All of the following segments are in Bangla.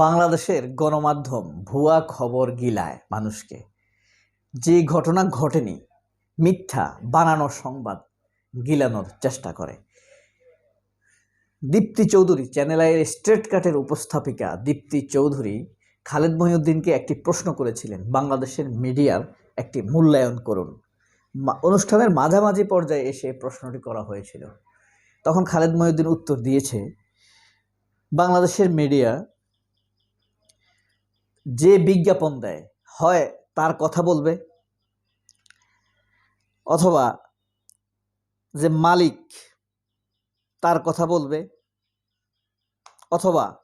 বাংলাদেশের গণমাধ্যম ভুয়া খবর গিলায় মানুষকে। যে ঘটনা ঘটেনি, মিথ্যা বানানো সংবাদ গিলানোর চেষ্টা করে। দীপ্তি চৌধুরী চ্যানেল আইয়ের স্ট্রেট কাটের উপস্থাপিকা দীপ্তি চৌধুরী খালেদ মহিউদ্দিনকে একটি প্রশ্ন করেছিলেন, বাংলাদেশের মিডিয়ার একটি মূল্যায়ন করুন। অনুষ্ঠানের মাঝামাঝি পর্যায়ে এসে প্রশ্নটি করা হয়েছিল। তখন খালেদ মহিউদ্দিন উত্তর দিয়েছে, বাংলাদেশের মিডিয়া যে বিজ্ঞাপন দেয়, হয় তার কথা বলবে? অথবা যে মালিক তার কথা বলবে? অথবা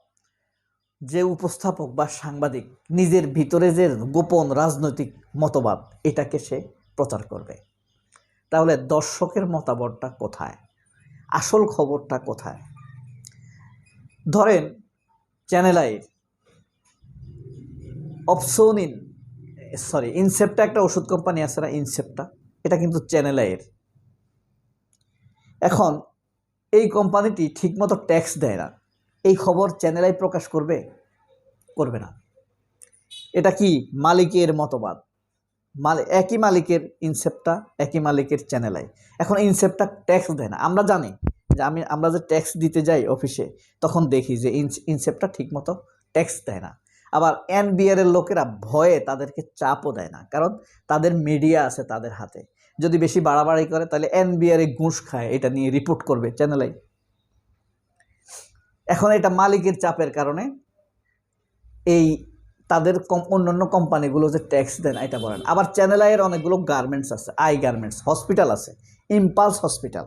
যে উপস্থাপক বা সাংবাদিক নিজের ভিতরে যে গোপন রাজনৈতিক মতবাদ, এটাকে সে প্রচার করবে। তাহলে দর্শকের মতামতটা কোথায়? আসল খবরটা কোথায়? ধরেন, চ্যানেল আইয়ের অপসোনিন সরি ইনসেপ্টা একটা ওষুধ কোম্পানি আছে না ইনসেপ্টা এটা কিন্তু চ্যানেল আইয়ের এখন, এই কোম্পানিটি ঠিকমতো ট্যাক্স দেয় না। এই খবর চ্যানেল আই প্রকাশ করবে? করবে না। এটা কি মালিকের মতবাদ? মাল একই মালিকের ইনসেপ্টা একই মালিকের চ্যানেল আই এখন ইনসেপ্টা ট্যাক্স দেয় না। আমরা জানি যে আমি আমরা যে ট্যাক্স দিতে যাই অফিসে তখন দেখি যে ইনস- ইনসেপ্টা ঠিকমতো ট্যাক্স দেয় না। আবার এনবিআর এর লোকেরা ভয়ে তাদেরকে চাপও দেয় না, কারণ তাদের মিডিয়া আছে তাদের হাতে। যদি বেশি বাড়াবাড়ি করে, তাহলে এনবিআর ঘুষ খায়, এটা নিয়ে রিপোর্ট করবে চ্যানেলাই এখন এটা মালিকের চাপের কারণে এই তাদের কম, অন্যান্য কোম্পানিগুলো যে ট্যাক্স দেন এটা বলেন। আবার চ্যানেল আইয়ের অনেকগুলো গার্মেন্টস আছে আই গার্মেন্টস হসপিটাল আছে ইম্পালস হসপিটাল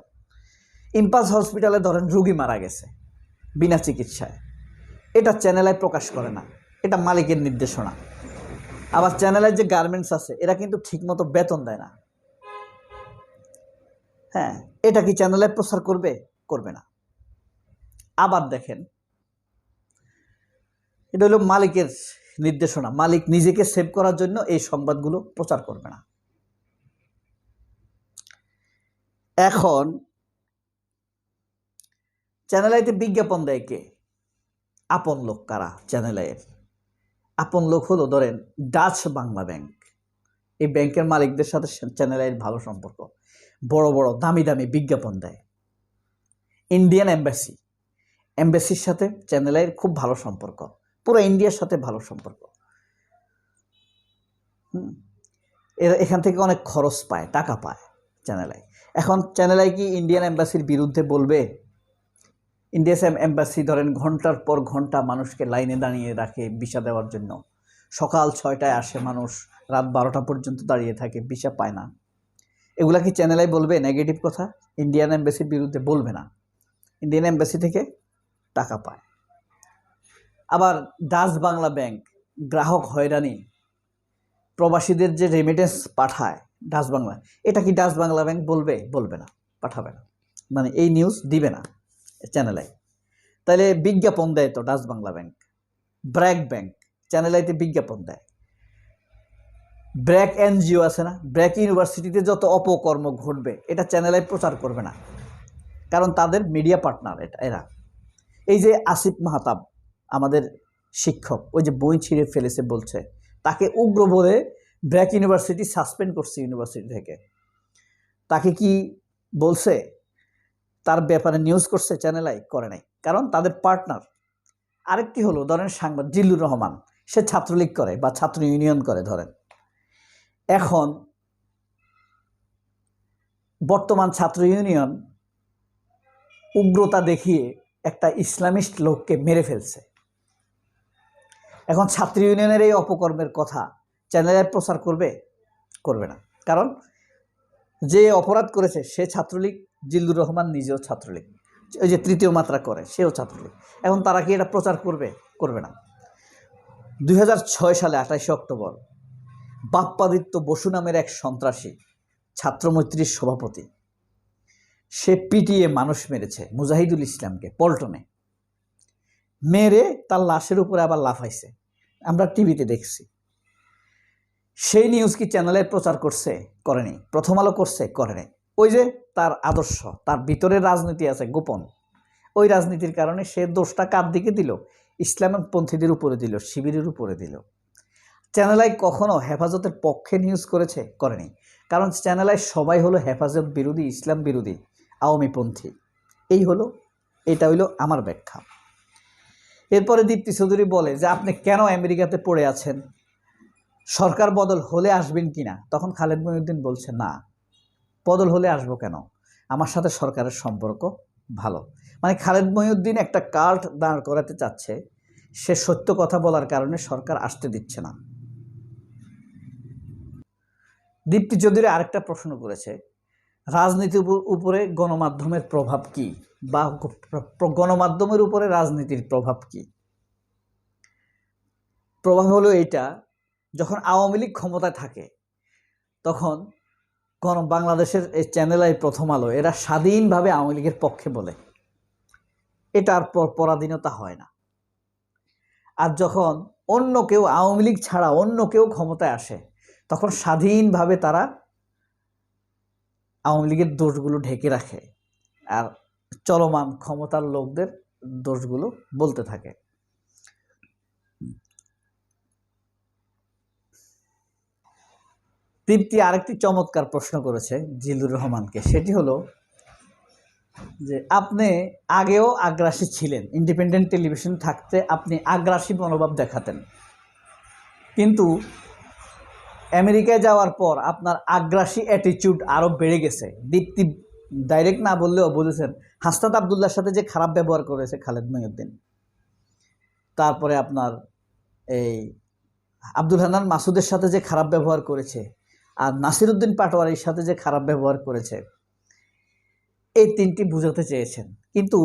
ইম্পালস হসপিটালে ধরেন রুগী মারা গেছে, বিনা চিকিৎসায়। এটা চ্যানেল আই প্রকাশ করে না। এটা মালিকের নির্দেশনা। আবার চ্যানেলের যে গার্মেন্টস আছে, এরা কিন্তু ঠিকমতো বেতন দেয় না। হ্যাঁ এটা কি চ্যানেলে প্রচার করবে? করবে না। আবার দেখেন, এটা হলো মালিকের নির্দেশনা। মালিক নিজেকে সেভ করার জন্য এই সংবাদগুলো প্রচার করবে না। এখন চ্যানেল আইতে বিজ্ঞাপন দেয় কে? আপন লোক কারা চ্যানেল আইয়ের আপন লোক হলো ধরেন ডাচ বাংলা ব্যাংক এই ব্যাংকের মালিকদের সাথে চ্যানেলের ভালো সম্পর্ক। বড় বড়, দামি দামি বিজ্ঞাপন দেয়। ইন্ডিয়ান এম্বাসি এম্বাসির সাথে চ্যানেলের খুব ভালো সম্পর্ক। পুরো ইন্ডিয়ার সাথে ভালো সম্পর্ক। এরা এখান থেকে অনেক খরচ পায়, টাকা পায় চ্যানেল আই এখন চ্যানেল আই কি ইন্ডিয়ান এম্বাসির বিরুদ্ধে বলবে? ইন্ডিয়ান এম্বাসি ধরেন ঘণ্টার পর ঘণ্টা মানুষকে লাইনে দাঁড়িয়ে রাখে ভিসা দেওয়ার জন্য। সকাল ছয়টায় আসে মানুষ, রাত বারোটা পর্যন্ত দাঁড়িয়ে থাকে, ভিসা পায় না। এগুলা কি চ্যানেলাই বলবে? নেগেটিভ কথা? ইন্ডিয়ান এম্বাসির বিরুদ্ধে বলবে না। ইন্ডিয়ান এম্বাসি থেকে টাকা পায়। আবার ডাচ বাংলা ব্যাংক, গ্রাহক হয়রানি, প্রবাসীদের যে রেমিটেন্স পাঠায় ডাচ বাংলা, এটা কি ডাচ বাংলা ব্যাংক বলবে? বলবে না, পাঠাবে না। মানে এই নিউজ দিবে না। চ্যানেলে তাহলে বিজ্ঞাপন দেয় তো Dutch Bangla bank. BRAC bank চ্যানেলাইতে বিজ্ঞাপন দেয়। ব্র্যাক এনজিও আছে না? ব্র্যাক ইউনিভার্সিটিতে যত অপকর্ম ঘটবে, এটা চ্যানেলাই প্রচার করবে না। কারণ তাদের মিডিয়া পার্টনার এটা, এরা। এই যে আসিফ মাহতাব, আমাদের শিক্ষক, ওই যে বই ছিঁড়ে ফেলেছে বলছে, তাকে উগ্র বলে ব্র্যাক ইউনিভার্সিটি সাসপেন্ড করছে ইউনিভার্সিটি থেকে। তাকে কি বলছে? তার ব্যাপারে নিউজ করছে চ্যানেলাই করে নাই। কারণ তাদের পার্টনার আরেকটি হলো, ধরেন সাংবাদ, জিল্লুর রহমান। সে ছাত্রলীগ করে বা ছাত্র ইউনিয়ন করে, ধরেন। এখন বর্তমান ছাত্র ইউনিয়ন উগ্রতা দেখিয়ে একটা ইসলামিস্ট লোককে মেরে ফেলছে। এখন ছাত্র ইউনিয়নের এই অপকর্মের কথা চ্যানেলে প্রচার করবে? করবে না। কারণ যে অপরাধ করেছে সে ছাত্রলীগ জিল্লুর রহমান নিজেও ছাত্রলীগ। ওই যে তৃতীয় মাত্রা করে, সেও ছাত্রলীগ। এখন তারা কি এটা প্রচার করবে? করবে না। দুই হাজার ছয় সালে আঠাশে অক্টোবর, বাপ্পাদিত্য বসু নামের এক সন্ত্রাসী, ছাত্রমৈত্রীর সভাপতি, সে পিটিয়ে মানুষ মেরেছে মুজাহিদুল ইসলামকে পল্টনে। মেরে তার লাশের উপরে আবার লাফাইছে। আমরা টিভিতে দেখছি। সেই নিউজ কি চ্যানেলে প্রচার করছে? করেনি। প্রথম আলো করছে? করেনি। ওই যে তার আদর্শ, তার ভিতরে রাজনীতি আছে গোপন। ওই রাজনীতির কারণে সে দোষটা কার দিকে দিল? ইসলামপন্থীদের উপরে দিল, শিবিরের উপরে দিল। চ্যানেল আই কখনো হেফাজতের পক্ষে নিউজ করেছে? করেনি। কারণ চ্যানেল আই সবাই হলো হেফাজত বিরোধী, ইসলাম বিরোধী, আওয়ামীপন্থী। এই হলো, এটা হইল আমার ব্যাখ্যা। এরপরে দীপ্তি চৌধুরী বলে যে, আপনি কেন আমেরিকাতে পড়ে আছেন? সরকার বদল হলে আসবেন কিনা? তখন খালেদ মহিউদ্দিন বলছে, না। বদল হলে আসব কেন? আমার সাথে সরকারের সম্পর্ক ভালো। মানে খালেদ মহিউদ্দিন একটা কার্ড দাঁড় করাতে চাচ্ছে, সে সত্য কথা বলার কারণে সরকার আসতে দিচ্ছে না। দীপ্তি চৌধুরী আরেকটা প্রশ্ন করেছে রাজনীতির উপরে গণমাধ্যমের প্রভাব কি? বা গণমাধ্যমের উপরে রাজনীতির প্রভাব কি? প্রভাব হলো এইটা, যখন আওয়ামী লীগ ক্ষমতায় থাকে, তখন গণ বাংলাদেশের এই চ্যানেল আই প্রথম আলো, এরা স্বাধীনভাবে আওয়ামী লীগের পক্ষে বলে। এটার পর- পরাধীনতা হয় না। আর যখন অন্য কেউ আওয়ামী লীগ ছাড়া অন্য কেউ ক্ষমতায় আসে, তখন স্বাধীনভাবে তারা আওয়ামী লীগের দোষগুলো ঢেকে রাখে। আর চলমান ক্ষমতার লোকদের দোষগুলো বলতে থাকে। তৃপ্তি আরেকটি চমৎকার প্রশ্ন করেছে জিলুর রহমানকে। সেটি হলো যে, আপনি আগেও আগ্রাসী ছিলেন, ইন্ডিপেন্ডেন্ট টেলিভিশন থাকতে আপনি আগ্রাসী মনোভাব দেখাতেন। কিন্তু আমেরিকায় যাওয়ার পর আপনার আগ্রাসী অ্যাটিটিউড আরও বেড়ে গেছে। দীপ্তি ডাইরেক্ট না বললেও বলেছেন, হাসনাত আবদুল্লার সাথে যে খারাপ ব্যবহার করেছে খালেদ মহিউদ্দিন, তারপরে আপনার এই আব্দুল হান্নান মাসুদের সাথে যে খারাপ ব্যবহার করেছে আর নাসিরুদ্দিন পাটোয়ারির সাথে যে খারাপ ব্যবহার করেছে, এই তিনটি বুঝাতে চেয়েছেন। কিন্তু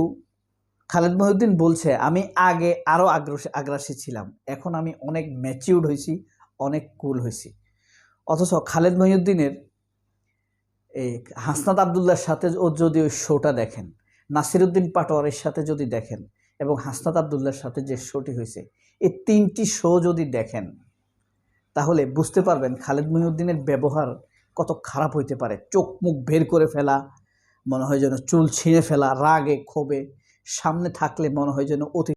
খালেদ মহিউদ্দিন বলছে, আমি আগে আরও আগ্রসী আগ্রাসী ছিলাম। এখন আমি অনেক ম্যাচিউর্ড হয়েছি, অনেক কুল হয়েছি। অথচ খালেদ মহিউদ্দিনের এই হাসনাত আবদুল্লার সাথে ও যদি ওই শোটা দেখেন, নাসিরুদ্দিন পাটোয়ারের সাথে যদি দেখেন এবং হাসনাত আবদুল্লার সাথে যে শোটি হয়েছে, এই তিনটি শো যদি দেখেন তাহলে বুঝতে পারবেন খালেদ মহিউদ্দিনের ব্যবহার কত খারাপ হইতে পারে। চোখ মুখ বের করে ফেলা, মনে হয় যেন চুল ছিঁড়ে ফেলা, রাগে, ক্ষোভে। সামনে থাকলে মনে হয় যেন অতি